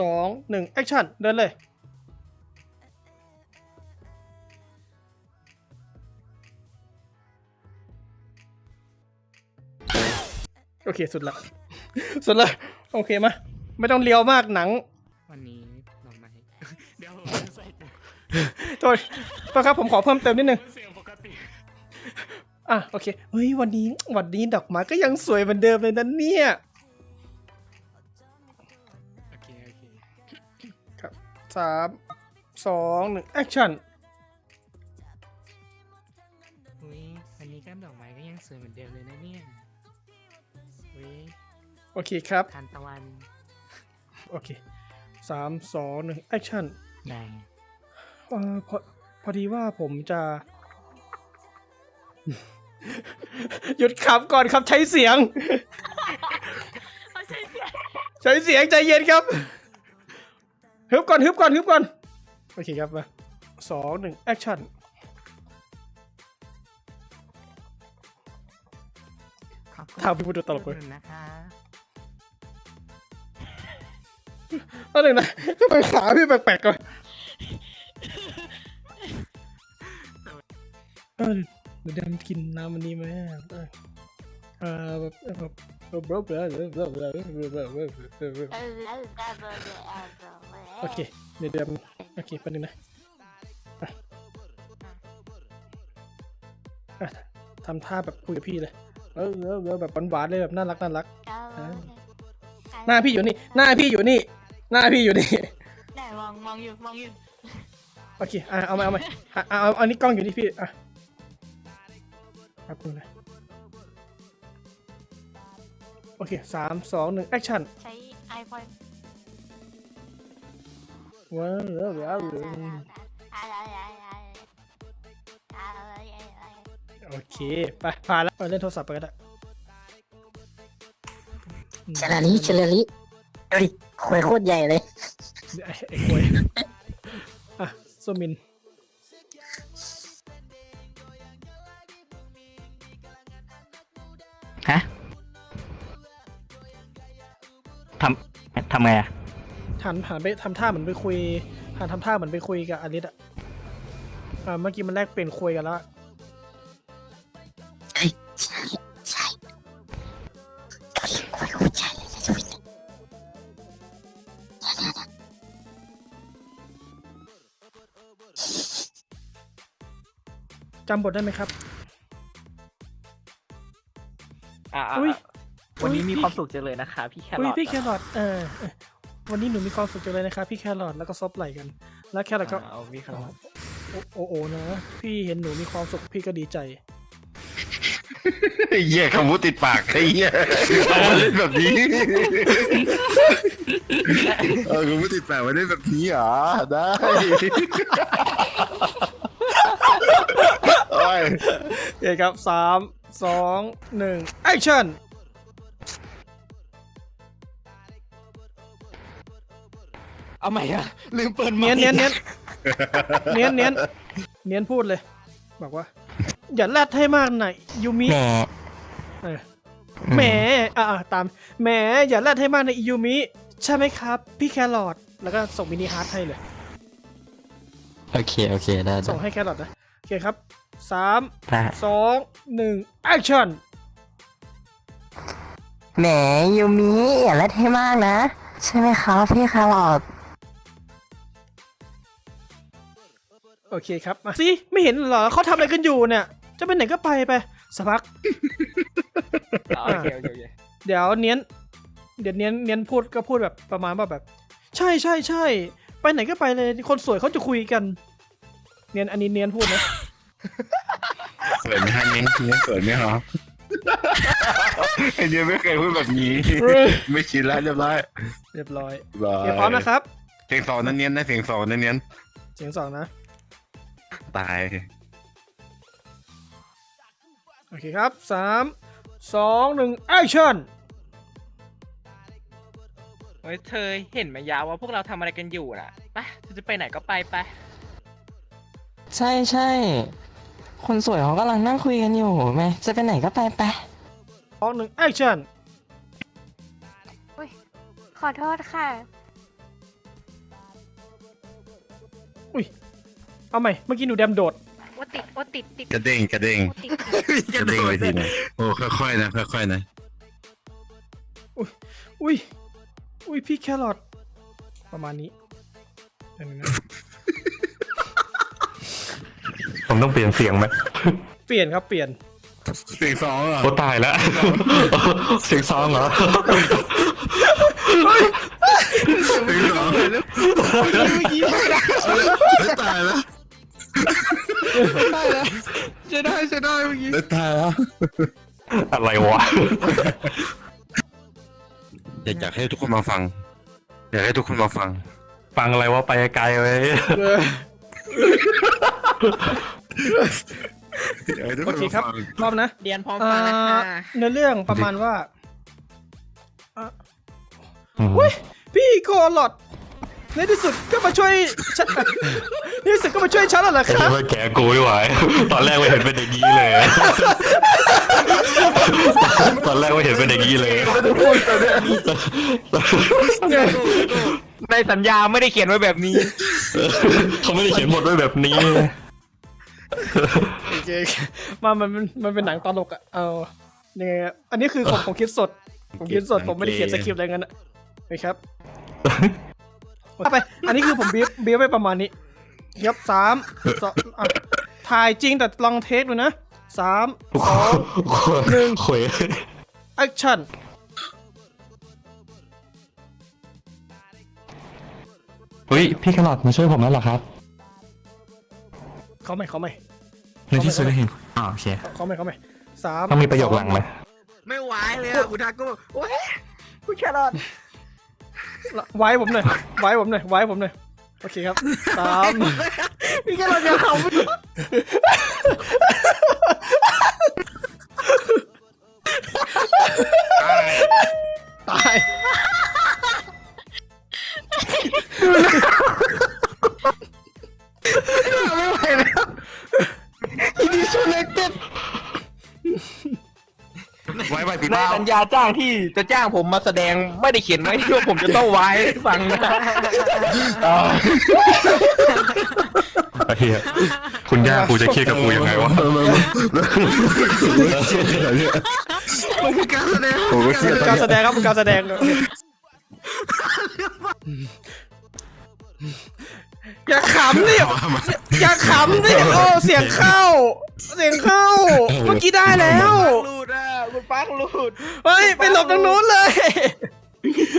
สองหนึ่งแอคชั่นเดินเลย โอเค สุดละ สุดละ โอเคมา ไม่ต้องเลียวมากหนัง วันนี้ดอกไม้เดี๋ยวผมจะใส่ตัวโทษโทษครับผมขอเพิ่มเติมนิดนึง เสียงปกติอะ โอเค เฮ้ย วันนี้วันนี้ดอกไม้ก็ยังสวยเหมือนเดิมเลยนะเนี่ย สามสองหนึ่งแอคชั่นอุ้ยวันนี้ก็ดอกไม้ก็ยังสวยเหมือนเดิมเลยนะเนี่ยอุ้ยโอเคครับทานตะวันโอเคสามสองหนึ่งแอคชั่นได้เอ่อพอพอดีว่าผมจะ หยุดขับก่อนครับใช้เสียงใช้เสียงใจเย็นครับ ฮึบก่อนฮึบก่อนฮึบก่อนโอเคครับมาสองหนึ่งแอคชั่นขอบคุณทำพี่พูดตลกเลยอุดหนุนนะคะอันหนึ่งนะทำไมขาพี่แปลกๆก่อนเออเดี๋ยวดำกินน้ำมันนี้ไหมเออเออแบบแบบ โอเคเดี๋ยวเดี๋ยวโอเคแป๊บนึงนะอะอะทำท่าแบบคุยกับพี่เลยเออเออเออแบบหวานๆเลยแบบน่ารักน่ารัก หน้าพี่อยู่นี่ หน้าพี่อยู่นี่ หน้าพี่อยู่นี่ไหนมองมองอยู่มองอยู่โอเคอะเอามาเอามาอะเอาเอาเอานี่กล้องอยู่ที่พี่อะครับคุณนะโอเคสามสองหนึ่งแอคชั่นใช้ไอโฟน ว้าวว้าวว้าวโอเค ไปพาแล้วไปเล่นโทรศัพท์ไปก็ได้เชลลิเชลลิดูดิควยโคตรใหญ่เลยไอ้ไอ้ควยอะโซมินฮะทำทำไงอะ หันหันไปทำท่าเหมือนไปคุยหันทำท่าเหมือนไปคุยกับอลิสอะอ่าเมื่อกี้มันแลกเปลี่ยนคุยกันแล้วเฮ้ยใช่ใช่ดูดิควยโคตรใหญ่เลยดูดิจำบทได้ไหมครับ อ่าอุ๊ย วันนี้อุ๊ยมีพี่ความสุขจังเลยนะคะ พี่แครอุ้ยอทพี่แครอทเออเออ วันนี้หนูมีความสุขจังเลยนะครับพี่แครอทแล้วก็ซบไหลกัน แล้วแครอทก็เอาพี่แครอทโอ้โอ้โอ้นะพี่เห็นหนูมีความสุขพี่ก็ดีใจไอ้เหี้ยคำพูดติดปากไอ้เหี้ยเอามาเล่นแบบนี้เออคำพูดติดปากมาเล่นแบบนี้เหรอได้โอ้ยโอเคครับสามสองหนึ่งแอคชั่น เอาใหม่อะลืมเปิดเนียนเนียนเนียนเนียนเนียนเนียนพูดเลย บอกว่า อย่าแรดให้มากหน่อยยูมิแหมเออแหมอ่าอ่าตามแหมอย่าแรดให้มากในะยูมิ ใช่ไหมครับ พี่แครอทแล้วก็ส่งมินิฮาร์ทให้เลย โอเค โอเค ได้ส่งให้แครอทนะโอเคครับสามได้สองหนึ่งแอคชั่นแหมยูมิอย่าเล่นให้มากนะ ใช่ไหมครับพี่คาร์ลอต โอเคครับมาสิไม่เห็นเหรอเขาทำอะไรกันอยู่เนี่ย จะไปไหนก็ไปไปสักพักโอเคโอเคโอเคเดี๋ยวเนียนเดี๋ยวเนียนเนียนพูดก็พูดแบบประมาณว่าแบบ ใช่ใช่ใช่ไปไหนก็ไปเลยคนสวยเขาจะคุยกัน เนียนอันนี้เนียนพูดนะเขินไหมฮะเนี้ยเนี้ยเขินไหมครับไอ้เนี้ยไม่เคยพูดแบบนี้ ไม่ชินแล้วเรียบร้อยเรียบร้อยเรียบร้โออยเคพร้อมนะครับ เสียงสองนั่นเนี้ยนะเสียงสองนั่นเนี้ยเสียงสองนะ ตาย โอเคครับสามสองหนึ่งแอคชั่น เฮ้ยเธอเห็นไหมยาวว่าพวกเราทำอะไรกันอยู่น่ะไปเธอจะไปไหนก็ไปไปใช่ใช่คนสวยเขากำลังนั่งคุยกันอยู่แม่จะไปไหนก็ไปไปสองหนึ่งแอคชั่น ขอโทษค่ะอุ้ย เอาใหม่เมื่อกี้หนูแดมโดดว่าติดว่าติดติดกระเด้งกระเด้งติดกระเด้งไปทีหนึงโอ้ค่อยๆนะค่อยๆนะอุ้ย อุ้ยพี่แครอทประมาณนี้เดี๋ยวนะผมต้องเปลี่ยนเสียงไหมเปลี่ยนครับเปลี่ยน เสียงสองเหรอโอ้ตายแล้ว เสียงซองเหรอเสียงสองแล้วตายแล้ว จะได้จะได้เมื่อกี้แล้วตายแล้วอะไรวะ อยากอยากให้ทุกคนมาฟัง อยากให้ทุกคนมาฟัง ฟังอะไรว่าไปไกลๆเลยเออ อยากให้ทุกโอคนเคมาครับฟังรอบนะเรียนพร้อมเอ่ฟังนะอคะเนื้อเรื่องประมาณว่าอืมพี่โคลอด ในที่สุดก็มาช่วยฉันในที่สุดก็มาช่วยฉันแล้วเหรอไอ้ครัเหี้บยว่าแกกูไม่ไหวตอนแรกไม่เห็นเป็นอย่างนี้เลย ตอนแรกไม่เห็นเป็นอย่างนี้เลยในสัญญาไม่ได้เขียนไว้แบบนี้ เขาไม่ได้เขียนบทไว้แบบนี้ โอเคมามันมันมันเป็นหนังตลกอะเอายังไงอะอันนี้คือผมผมคิดสด ผมคิดสดผมไม่ได้เขียนสคริปต์อะไรเงี้ยนะโอเคครับเอา ไป อันนี้คือผมบีบบีบไปประมาณนี้ยับสามสองอะถ่ายจริงแต่ลองเทคดูนะสามสองหนึ่งเขวยแอคชั่นเฮ้ยพี่แครอทมาช่วยผมแล้วเหรอครับเขาใหม่เขาใหม่ในที่สุดได้เห็นอ่าโอเคเขาใหม่เขาใหม่สามต้องมีประโยคหลังไหมไม่ไหวเลยอะอุทาโก้โอ้ยกูแค่รอด ไว้ผมหน่อยไว้ผมหน่อยไว้ผมหน่อยโอเคครับสาม พี่แค่รอดเราจะเขา ไว้ไว้ปีในเป้าสัญญาจ้างที่จะจ้างผมมาแสดงไม่ได้เขียนไว้ที่ว่าผมจะต้องไว้ฟังนะไอ้เหี้ยคุณย่ากูจะเครียดกับกูยังไงวะเชื่อขนาดเนี้ยมันคือการแสดงผมก็เชื่อตอนการเนี้ยแสดงครับการแสดง อย่าขำดิอย่าขำดิโอ้เสียงเข้า เสียงเข้า เมื่อกี้ได้แล้ว หลุดอะคุณปังหลุดเฮ้ยไปหลบตรงนู้นเลย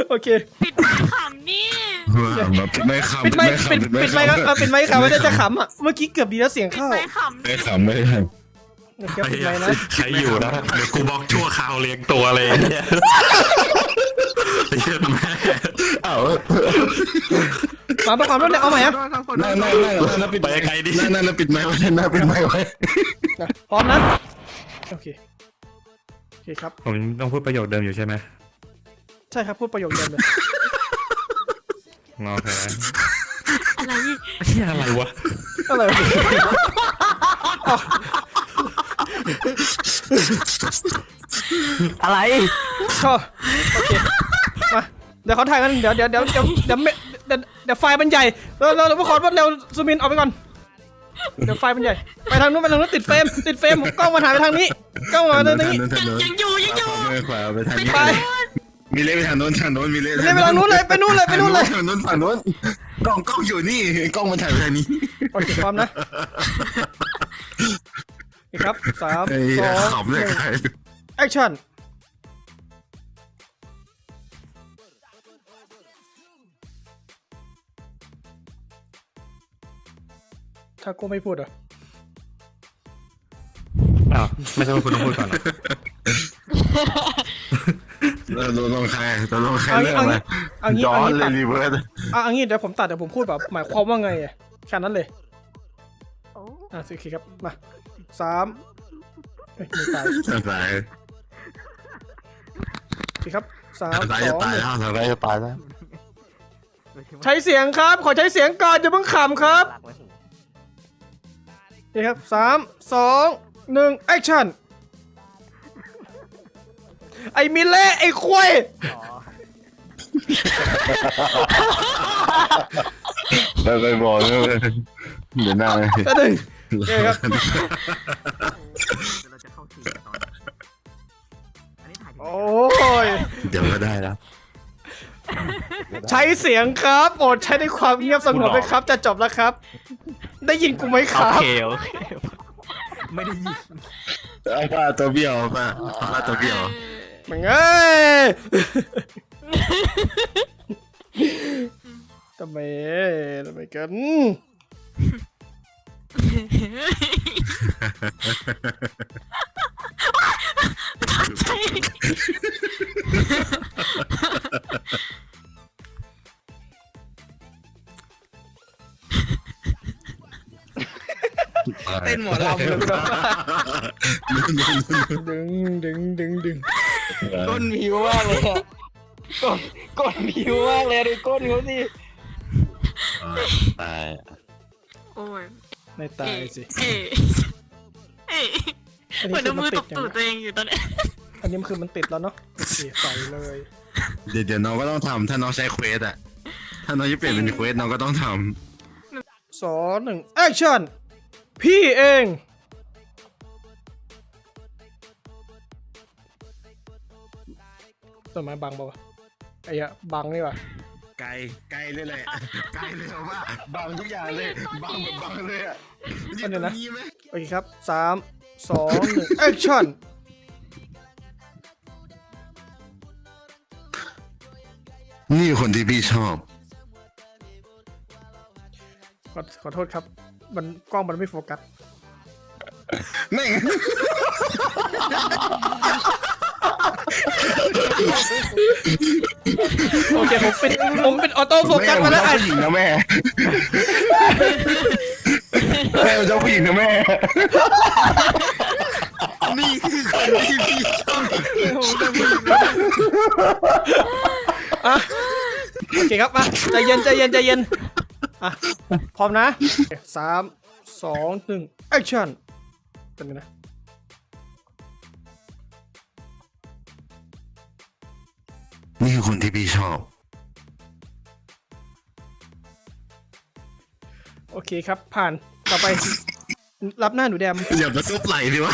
โอเค ปิดไม้ขำนี่แบบปิดไม่ขำปิดไมค์ขำปิดปิดไมค์ครับเออปิดไมค์ครับไม่ได้จะขำอะ เมื่อกี้เกือบดีแล้วเสียงปิดเข้าไม้ขำไม่ขำไม่ขำโอเคปิดไมค์นะ ใครอยู่นะเดี๋ยวกูบล็อกชั่วคราวเลี้ยงตัวเลยเนี่ยไอ้ เหี้ยแม่อ้าวมาประความรวดเร็วเอาใหม่อะนั่งนั่งนั่งนั่งปิดไปไกลดินั่งนั่งปิดไม้ไว้นั่งปิดไม้ไว้นะพร้อมนะโอเคโอเคครับผมต้องพูดประโยคเดิมอยู่ใช่ไหมใช่ครับพูดประโยคเดิมเลยโอเคอะไรเหี้ยอะไรวะอะไรวะอ๋ออะไรก็โอเคมา เดี๋ยวเขาถ่ายกันเดี๋ยวเดี๋ยวเดี๋ยวเดี๋ยวเดี๋ยวไม่เดี๋ยวเดี๋ยวไฟล์มันใหญ่เราเราเราขอรวดเร็วซูมินออกไปก่อน เดี๋ยวไฟล์มันใหญ่ ไปทางนู้นไปทางนู้นติดเฟรมติดเฟรมกล้องมาถ่ายไปทางนี้กล้องมาทางนี้ยังอยู่ยังอยู่ไม่ขวาไปทางนี้ไป มีเล่ไปทางโน้นทางโน้นมีเล่ไปเลยไปทางนู้นเลยไปนู้นเลยไปนู้นเลยทางโน้นฝั่งโน้นกล้องกล้องอยู่นี่กล้องมันถ่ายไปทางนี้โอเคพร้อมนะโอเคครับสามไอ้สองขำเลยใคร แอคชั่น ถ้ากูไม่พูดเหรออ้าวไม่ใช่ว่าคุณต้องพูดก่อนเหรอเราลงใครเราลงใครเอาเรื่งี้องเอาอะไรงี้เอางี้ย้อเอานงี้เลตัยดรีเวิร์สอะเอางี้เดี๋ยวผมตัดเดี๋ยวผมพูดแบบหมายความว่าไงอะแค่นั้นเลย โอ้อะสิโอเคครับ มาสามเฮ้ยไม่ตายตายโอเคครับสามตายสจะองตายแล้วตายจะตายแล้ว ใช้เสียงครับ ขอใช้เสียงก่อนอย่าเพิ่งขำครับโอเคครับสามสองหนึ่งแอคชั่น ไอ้มิเล่ไอ้ควายไปไปบอกเลยเดี๋ยวหน้าเลยก็หนึ่งโอเคครับเราจะเข้าถึงตอนอันนี้ถ่ายถึงโอ้ย เดี๋ยวก็ได้แล้วใช้เสียงครับโปรดใช้ในความเงียบสงบเลยครับ จะจบแล้วครับ ได้ยินกูไหมครับโอเคไม่ได้ยินเอาป้าตัวเบี้ยวเอาป้าเอาป้าตัวเบี้ยวมึงเอ้ย ทำไมทำไมกัน เต้นหมอลำเลยดึงดึงดึงดึงก้นผิวมากเลยอะก้นก้นผิวมากเลยดูก้นเขาสิตายโอ้ยไม่ตายสิเอ๊ะเอ๊ะอันเหมืนี้อนคือเอามืมันอติตดบยังตูดไงตัวเองอยู่ตอนเนี้ยอันนี้มันคือมันติดแล้วเนาะโอเคใส่เลย เดี๋ยวเดี๋ยวน้องก็ต้องทำถ้าน้องใช้เควสอะถ้าน้องจะเปลี่ยนเป็นเควสน้องก็ต้องทสองหนึ่งแอคชั่น พี่เอง ต้นไม้บังเปล่าวะไอ้เหี้ยบังนี่วะำไกลไกลเลยแหละไกลเลยเอาว่าบังทุกอย่างเลยบังแบบบังเลยอะอันเดียวนะมีไหมโอเคครับสามสองหนึ่งแอคชั่นนี่คนที่พี่ชอบ ขอขอโทษครับ มันกล้องมันไม่โฟกัสแม่งโอเคผมเป็นผมเป็นออโต้โฟกัสมาแล้วแม่อะผมชอบผู้หญิงนะแม่แม่ผมชอบผู้หญิงนะแม่นี่คือคนที่พี่ชอบอะโอเคครับมาใจเย็นใจเย็นใจเย็น อะ พร้อมนะสามสองหนึ่งแอคชั่นเป็นไงนะ นี่คือคนที่พี่ชอบ โอเคครับ ผ่านต่อไป รับหน้าหนูแดม อย่ามาซุบไหลดิวะ